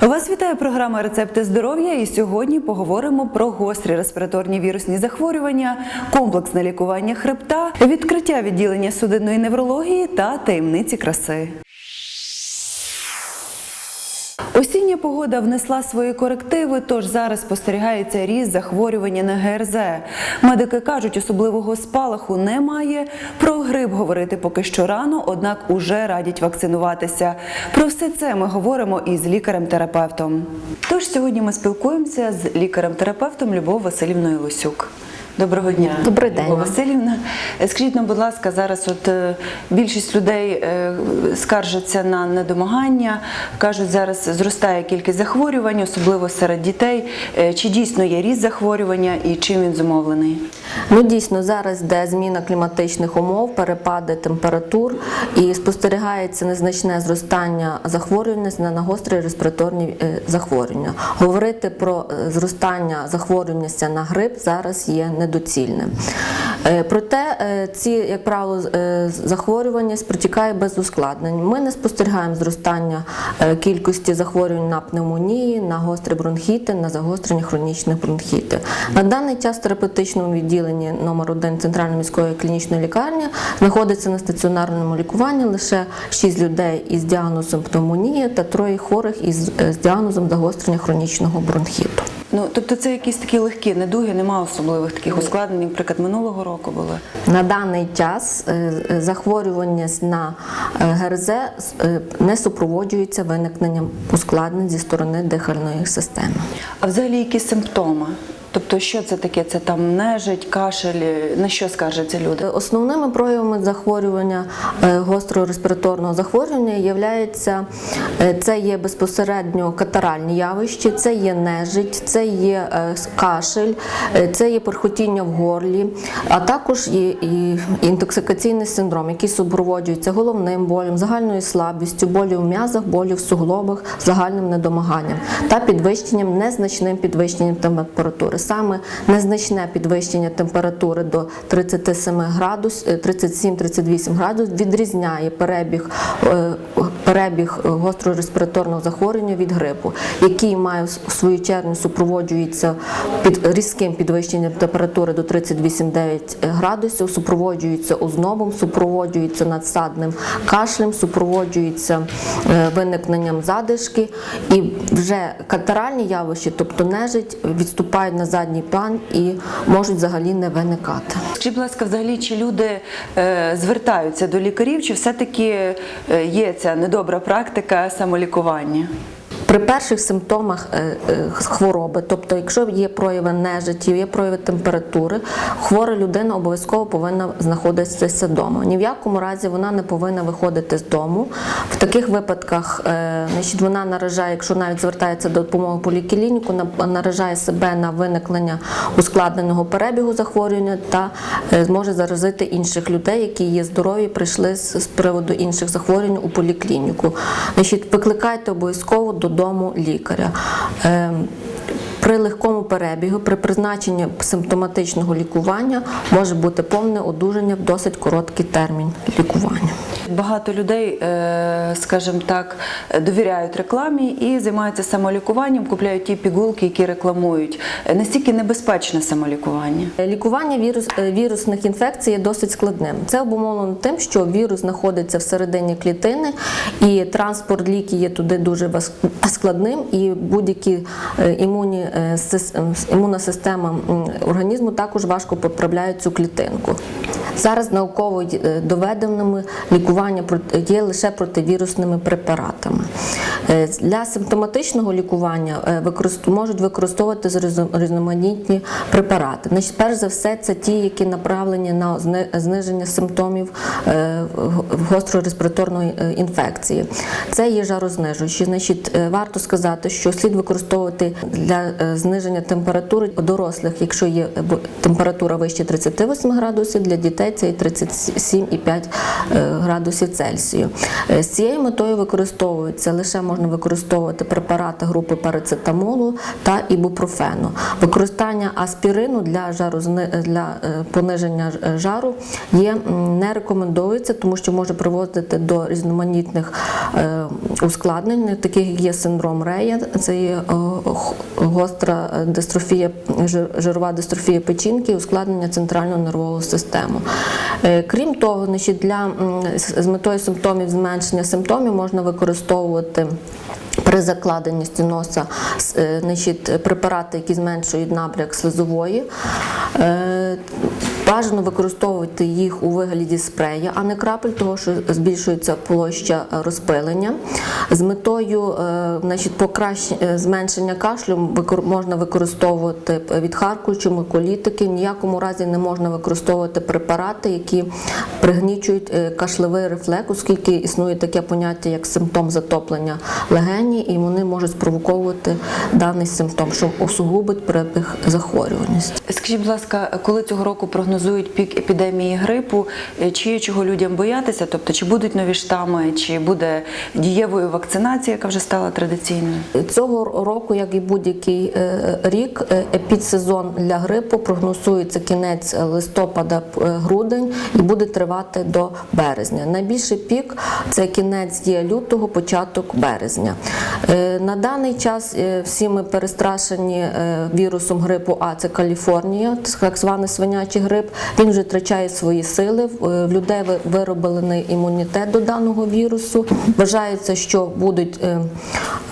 Вас вітає програма Рецепти здоров'я. І сьогодні поговоримо про гострі респіраторні вірусні захворювання, комплексне лікування хребта, відкриття відділення судинної неврології та таємниці краси. Осіння погода внесла свої корективи, тож зараз спостерігається ріст захворювання на ГРЗ. Медики кажуть, особливого спалаху немає. Про грип говорити поки що рано, однак уже радять вакцинуватися. Про все це ми говоримо із лікарем-терапевтом. Тож сьогодні ми спілкуємося з лікарем-терапевтом Любов Васильівною Лосюк. Доброго дня, Добрий день Васильівна. Скажіть нам, будь ласка, зараз от е, більшість людей е, скаржаться на недомагання, кажуть, зараз зростає кількість захворювань, особливо серед дітей. Е, Чи дійсно є ріст захворювання і чим він зумовлений? Ну дійсно зараз йде зміна кліматичних умов, перепади температур і спостерігається незначне зростання захворюваності на гострі респіраторні захворювання. Говорити про зростання захворюваності на грип зараз є недоцільним. Е, Проте е, ці, як правило, е, захворювання протікає без ускладнень. Ми не спостерігаємо зростання кількості захворювань на пневмонії, на гострі бронхіти, на загострення хронічних бронхіти. На даний час в терапевтичному відділенні номер 1 Центральної міської клінічної лікарні знаходиться на стаціонарному лікуванні лише 6 людей із діагнозом пневмонії та троє хворих із діагнозом загострення хронічного бронхіту. Ну тобто це якісь такі легкі недуги, немає особливих таких ускладнень, наприклад, минулого року були. На даний час е, е, на е, ГРЗ не супроводжується виникненням ускладнень зі сторони дихальної системи. А взагалі які симптоми? Тобто, що це таке? Це там нежить, кашель, на що скаржаться люди? Основними проявами захворювання е, гострого респіраторного захворювання являється е, це є безпосередньо катаральні явища, це є нежить, це є е, кашель, це є перхотіння в горлі, а також є і інтоксикаційний синдром, який супроводжується головним болем, загальною слабістю, болю в м'язах, болю в суглобах, загальним недомаганням та підвищенням, незначним підвищенням температури. Саме незначне підвищення температури до 37 градус, е, 37-38 градусів відрізняє перебіг, е, перебіг гострого респіраторного захворювання від грипу, який має в свою чергу супроводжується під різким підвищенням температури до 38,9 градусів, супроводжується ознобом, супроводжується надсадним кашлем, супроводжується е, виникненням задишки, і вже катаральні явища, тобто нежить, відступають на задній план і можуть взагалі не виникати. Скажіть, будь ласка, взагалі, чи люди е, звертаються до лікарів, чи все-таки е, є ця недобра практика самолікування? При перших симптомах е, е, хвороби, тобто, якщо є прояви нежиті, є прояви температури, хвора людина обов'язково повинна знаходитися вдома. Ні в якому разі вона не повинна виходити з дому. В таких випадках е, значить, вона наражає, якщо навіть звертається до допомоги поліклініку, на- наражає себе на виникнення ускладненого перебігу захворювання та зможе заразити інших людей, які є здорові, прийшли з приводу інших захворювань у поліклініку. Значить, викликайте обов'язково додому лікаря. Е, при легкому перебігу, при призначенні симптоматичного лікування може бути повне одужання в досить короткий термін лікування. Багато людей, е, скажімо так, довіряють рекламі і займаються самолікуванням, купляють ті пігулки, які рекламують. Е, Настільки небезпечне самолікування. Лікування вірус, е, вірусних інфекцій є досить складним. Це обумовлено тим, що вірус знаходиться всередині клітини, і транспорт ліків є туди дуже складним, і будь-які е, імунні, е, імунна система організму також важко потрапляють цю клітинку. Зараз науково е, доведеними лікування є лише противірусними препаратами. Е, Для симптоматичного лікування е, можуть використовувати різноманітні препарати. Значить, перш за все, це ті, які направлені на зниження симптомів гострореспіраторної інфекції. Це є жарознижуючі. Значить, варто сказати, що слід використовувати для зниження температури дорослих, якщо є температура вище 38 градусів, для дітей здається, і 37,5 е, градусів Цельсію. Е, З цією метою використовується лише можна використовувати препарати групи парацетамолу та ібупрофену. Використання аспірину для жарозни- для е, пониження жару є не рекомендується, тому що може приводити до різноманітних ускладнень, таких як є синдром Рея, це є гостра дистрофія, жир- жирова дистрофія печінки, ускладнення центральної нервової системи. Е, Крім того, для з метою симптомів зменшення симптомів можна використовувати. При закладеності носа е, значить, препарати, які зменшують набряк слизової. Е, Бажано використовувати їх у вигляді спрея, а не крапель, тому що збільшується площа е, розпилення. З метою е, значить, покращення зменшення кашлю можна використовувати відхаркуючі миколітики. В ніякому разі не можна використовувати препарати, які пригнічують е, кашлевий рефлекс, оскільки існує таке поняття, як симптом затоплення легені, і вони можуть спровоковувати даний симптом, що усугубить перебіг захворюваності. Скажіть, будь ласка, коли цього року прогнозують пік епідемії грипу, е, чи є чого людям боятися? Тобто, чи будуть нові штами, чи буде дієвою вакцинація, яка вже стала традиційною? Цього року, як і будь-який е, рік, е, епідсезон для грипу прогнозується кінець листопада, п- е, грудень і буде тривати до березня. Найбільший пік це кінець є лютого, початок березня. На даний час всі ми перестрашені вірусом грипу А, це Каліфорнія, так званий свинячий грип. Він вже втрачає свої сили. В е, людей вироблений імунітет до даного вірусу. Вважається, що будуть е,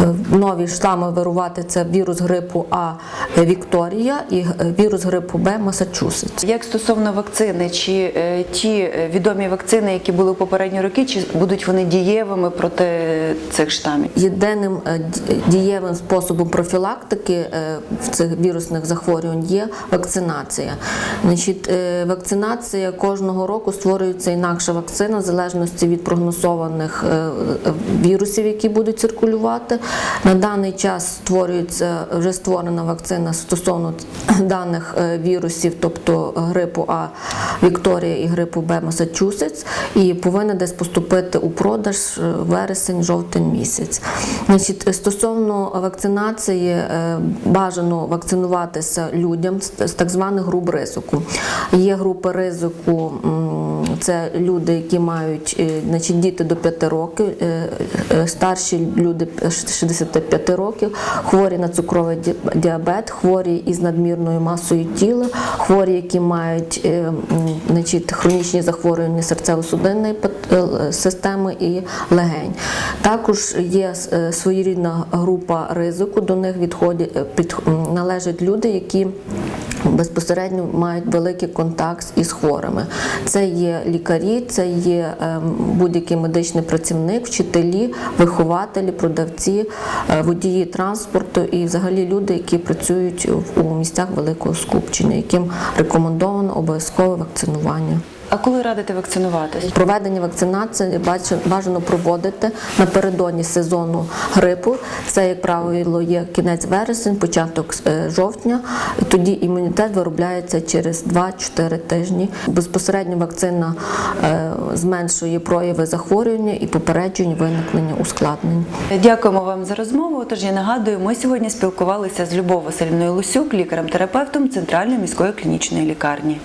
е, нові штами вирувати це вірус грипу А Вікторія і вірус грипу Б Масачусетс. Як стосовно вакцини, чи ті відомі вакцини, які були в попередні роки, чи будуть вони дієвими проти цих штамів? Єдиним дієвим способом профілактики в цих вірусних захворювань є вакцинація. Значить, вакцинація кожного року створюється інакша вакцина в залежності від прогнозованих е, вірусів, які будуть циркулювати. На даний час створюється вже створена вакцина стосовно даних е, вірусів, тобто грипу А Вікторія і грипу Б Масачусетс, і повинна десь поступити у продаж е, вересень-жовтень місяць. Значить, стосовно вакцинації, бажано вакцинуватися людям з так званих груп ризику. Є групи ризику, це люди, які мають е, значить, діти до 5 років, е, е, старші люди 65 років, хворі на цукровий діабет, хворі із надмірною масою тіла, хворі, які мають значить, хронічні захворювання серцево-судинної системи і легень. Також є своєрідна група ризику, до них відходять, належать люди, які безпосередньо мають великий контакт із хворими. Це є лікарі, це є ем, будь-який медичний працівник, вчителі, вихователі, продавці, е, водії транспорту і взагалі люди, які працюють у місцях великого скупчення, яким рекомендовано обов'язкове вакцинування. А коли радите вакцинуватись? Проведення вакцинації бажано проводити напередодні сезону грипу. Це, як правило, є кінець вересень, початок е, жовтня. Тоді імунітет виробляється через 2-4 тижні. Безпосередньо вакцина е, зменшує прояви захворювання і попереджує виникнення ускладнень. Дякуємо вам за розмову. Тож я нагадую, ми сьогодні спілкувалися з Любов Васильівною Лусюк, лікарем-терапевтом Центральної міської клінічної лікарні.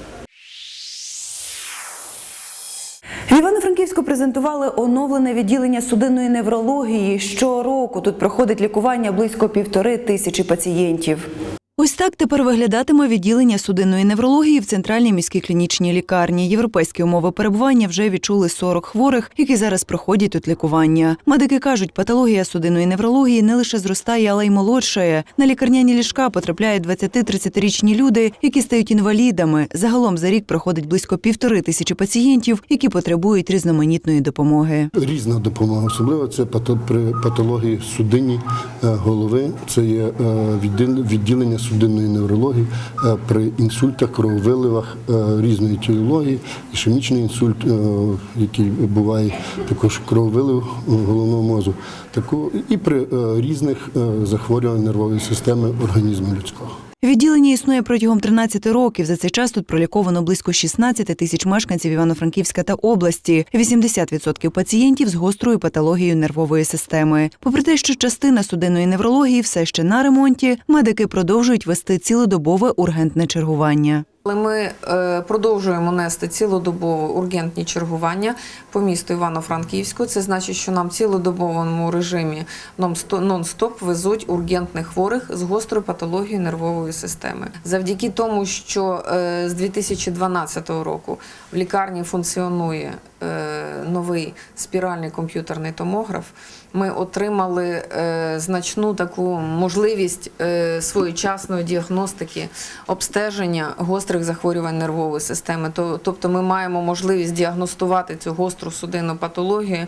Івано-Франківську презентували оновлене відділення судинної неврології. Щороку тут проходить лікування близько півтори тисячі пацієнтів. Ось так тепер виглядатиме відділення судинної неврології в центральній міській клінічній лікарні. Європейські умови перебування вже відчули 40 хворих, які зараз проходять тут лікування. Медики кажуть, патологія судинної неврології не лише зростає, але й молодшає. На лікарняні ліжка потрапляють 20-30-річні люди, які стають інвалідами. Загалом за рік проходить близько півтори тисячі пацієнтів, які потребують різноманітної допомоги. Різна допомога, особливо це при патології судинні е, голови. Це є е, відділення судинної неврології е, при інсультах, крововиливах е, різної тіології, ішемічний інсульт, е, який буває також крововилив головного мозку, і при різних захворюваннях нервової системи організму людського. Відділення існує протягом 13 років. За цей час тут проліковано близько 16 тисяч мешканців Івано-Франківська та області. 80% пацієнтів з гострою патологією нервової системи. Попри те, що частина судинної неврології все ще на ремонті, медики продовжують вести цілодобове ургентне чергування. Але ми е, продовжуємо нести цілодобово ургентні чергування по місту Івано-Франківську. Це значить, що нам в цілодобовому режимі нон-сто- нон-стоп везуть ургентних хворих з гострою патологією нервової системи. Завдяки тому, що е, з 2012 року в лікарні функціонує е, новий спіральний комп'ютерний томограф, ми отримали е, значну таку можливість е, своєчасної діагностики, обстеження гострих захворювань нервової системи. Тобто ми маємо можливість діагностувати цю гостру судинну патологію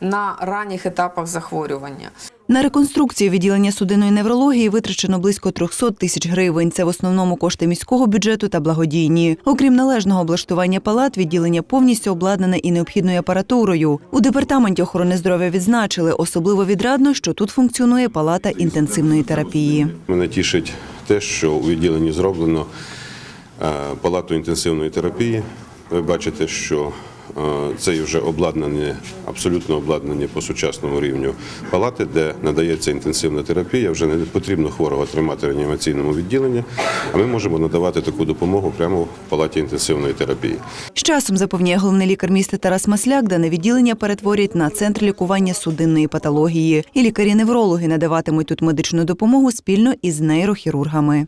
на ранніх етапах захворювання. На реконструкцію відділення судинної неврології витрачено близько 300 тисяч гривень. Це в основному кошти міського бюджету та благодійні. Окрім належного облаштування палат, відділення повністю обладнане і необхідною апаратурою. У департаменті охорони здоров'я відзначили особливо відрадно, що тут функціонує палата інтенсивної терапії. Мене тішить те, що у відділенні зроблено е, палату інтенсивної терапії. Ви бачите, що це вже обладнані, абсолютно обладнані по сучасному рівню палати, де надається інтенсивна терапія. Вже не потрібно хворого тримати в реанімаційному відділенні, а ми можемо надавати таку допомогу прямо в палаті інтенсивної терапії. З часом запевняє головний лікар міста Тарас Масляк, дане відділення перетворять на центр лікування судинної патології. І лікарі-неврологи надаватимуть тут медичну допомогу спільно із нейрохірургами.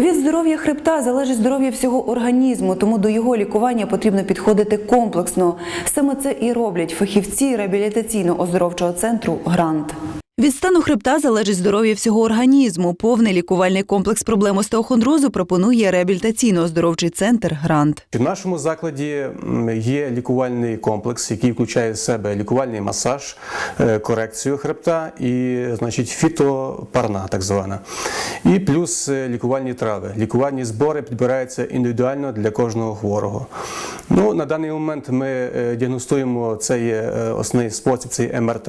Від здоров'я хребта залежить здоров'я всього організму, тому до його лікування потрібно підходити комплексно. Саме це і роблять фахівці реабілітаційно-оздоровчого центру Грант. Від стану хребта залежить здоров'я всього організму. Повний лікувальний комплекс проблем остеохондрозу пропонує реабілітаційно-оздоровчий центр Грант. В нашому закладі є лікувальний комплекс, який включає в себе лікувальний масаж, е, корекцію хребта і, значить, фітопарна, так звана. І плюс е, лікувальні трави. Лікувальні збори підбираються індивідуально для кожного хворого. Ну, на даний момент ми е, діагностуємо цей основний спосіб, це МРТ.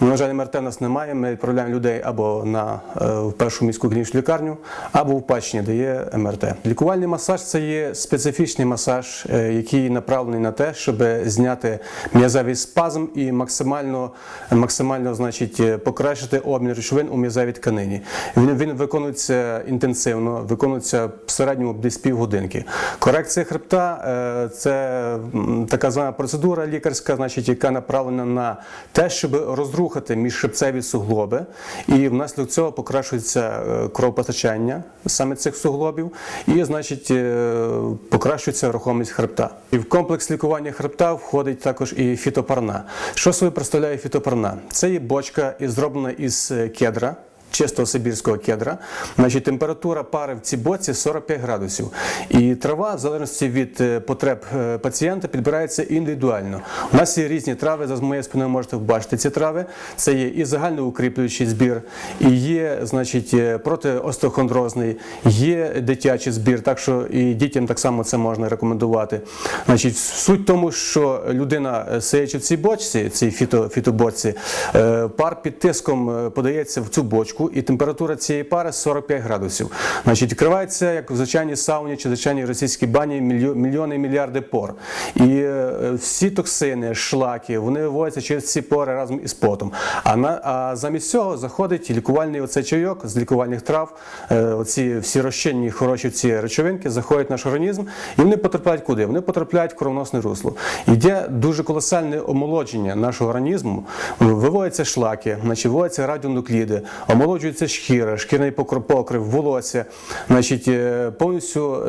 Ну, на жаль, МРТ нас немає. Ми відправляємо людей або на е, в першу міську клінічну лікарню, або в Пачні, де є МРТ. Лікувальний масаж це є специфічний масаж, е, який направлений на те, щоб зняти м'язевий спазм і максимально, максимально значить, е, покращити обмін речовин у м'язевій тканині. Він, він виконується інтенсивно, виконується в середньому десь півгодинки. Корекція хребта це така звана процедура лікарська, значить, яка направлена на те, щоб розрухати міжхребцеві суглоби, і внаслідок цього покращується е, кровопостачання саме цих суглобів, і значить е, покращується рухомість хребта. І в комплекс лікування хребта входить також і фітопарна. Що собі представляє фітопарна? Це є бочка зроблена із е, кедра чистого сибірського кедра. Значить, температура пари в цій боці 45 градусів. І трава, в залежності від е, потреб е, пацієнта, підбирається індивідуально. У нас є різні трави, за моєю спиною можете побачити ці трави. Це є і загальноукріплюючий збір, і є, значить, е, протиостеохондрозний, є дитячий збір, так що і дітям так само це можна рекомендувати. Значить, суть в тому, що людина, сидячи в цій бочці, цій фіто, фітобочці, пар під тиском подається в цю бочку, і температура цієї пари 45 градусів. Значить, відкривається, як в звичайній сауні чи звичайній російській бані, мільйони і мільярди пор. І е, всі токсини, шлаки, вони виводяться через ці пори разом із потом. А, на, а замість цього заходить лікувальний оцей чайок з лікувальних трав, е, оці всі розчинні хороші ці речовинки заходять в наш організм, і вони потрапляють куди? Вони потрапляють в кровоносне русло. Йде дуже колосальне омолодження нашого організму, виводяться шлаки, значить, виводяться радіонукліди, омолоджується шкіра, шкірний покр- покрив, волосся, значить, е, повністю,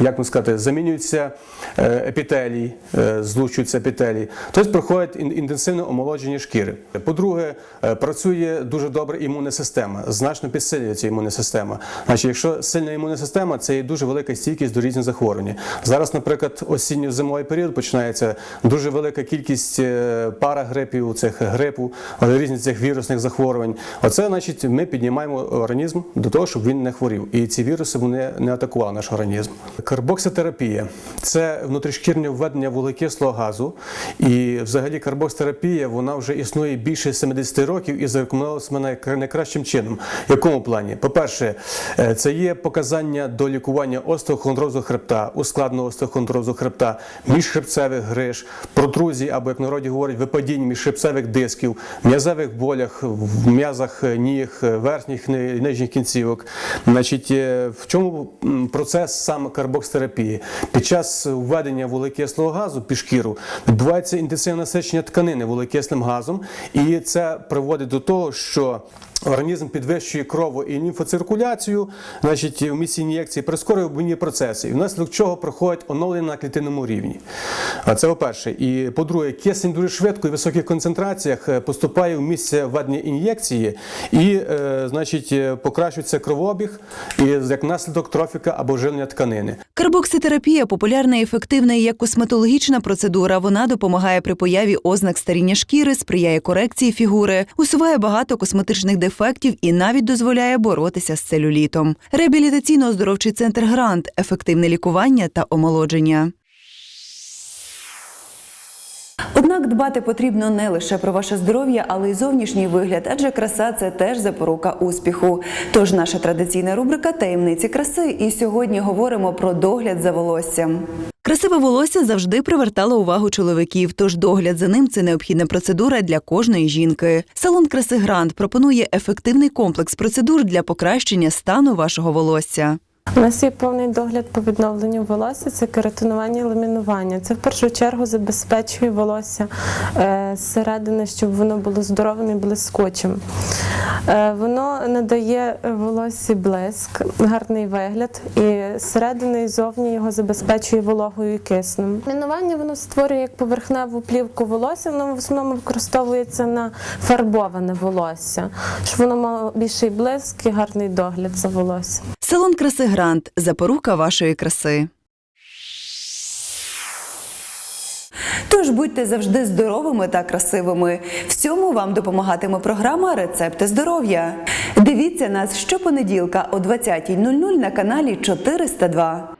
е, як би сказати, замінюється е, епітелій, е, злучуються епітелій. Тобто проходить ін- інтенсивне омолодження шкіри. По-друге, працює дуже добре імунна система, значно підсилюється імунна система. Значить, якщо сильна імунна система, це є дуже велика стійкість до різних захворювань. Зараз, наприклад, осінньо-зимовий період починається дуже велика кількість парагрипів, цих грипу, різних цих вірусних захворювань. Оце, значить, ми піднімаємо організм до того, щоб він не хворів. І ці віруси вони не атакували наш організм. Карбокситерапія це внутрішкірне введення вуглекислого газу. І взагалі карбокситерапія вона вже існує більше 70 років і зарекомендувалася мене найкращим чином. В якому плані? По-перше, е, це є показання до лікування остеохондрозу хребта, ускладного остеохондрозу хребта, міжхребцевих гриж, протрузій або, як народі говорять, випадінь міжхребцевих дисків, м'язевих болях в м'язах ніг, верхніх і нижніх кінцівок. Значить, е, в чому процес саме карбокстерапії? Під час введення вуглекислого газу під шкіру відбувається інтенсивне насичення тканини вуглекислим газом, і це приводить до того, що Організм підвищує крово і лімфоциркуляцію, значить, в місці ін'єкції прискорює обмінні процеси, і внаслідок чого проходить оновлення на клітинному рівні. А це по-перше. І по-друге, кисень дуже швидко і в високих концентраціях е, поступає в місце введення ін'єкції і, е, значить, е, покращується кровообіг і як наслідок трофіка або жилення тканини. Карбокситерапія популярна і ефективна як косметологічна процедура. Вона допомагає при появі ознак старіння шкіри, сприяє корекції фігури, усуває багато косметичних дефектів і навіть дозволяє боротися з целюлітом. Реабілітаційно-оздоровчий центр Грант, ефективне лікування та омолодження. Однак дбати потрібно не лише про ваше здоров'я, але й зовнішній вигляд, адже краса це теж запорука успіху. Тож наша традиційна рубрика Таємниці краси. І сьогодні говоримо про догляд за волоссям. Красиве волосся завжди привертало увагу чоловіків, тож догляд за ним це необхідна процедура для кожної жінки. Салон краси Грант пропонує ефективний комплекс процедур для покращення стану вашого волосся. У нас є повний догляд по відновленню волосся, це кератинування і ламінування. Це в першу чергу забезпечує волосся е, зсередини, щоб воно було здоровим і блискучим. Е, Воно надає волоссі блиск, гарний вигляд, і зсередини і зовні його забезпечує вологою і киснем. Ламінування воно створює як поверхневу плівку волосся, воно в основному використовується на фарбоване волосся, щоб воно мало більший блиск і гарний догляд за волоссям. Салон краси Грант запорука вашої краси. Тож будьте завжди здоровими та красивими. В цьому вам допомагатиме програма Рецепти здоров'я. Дивіться нас щопонеділка о 20.00 на каналі 402.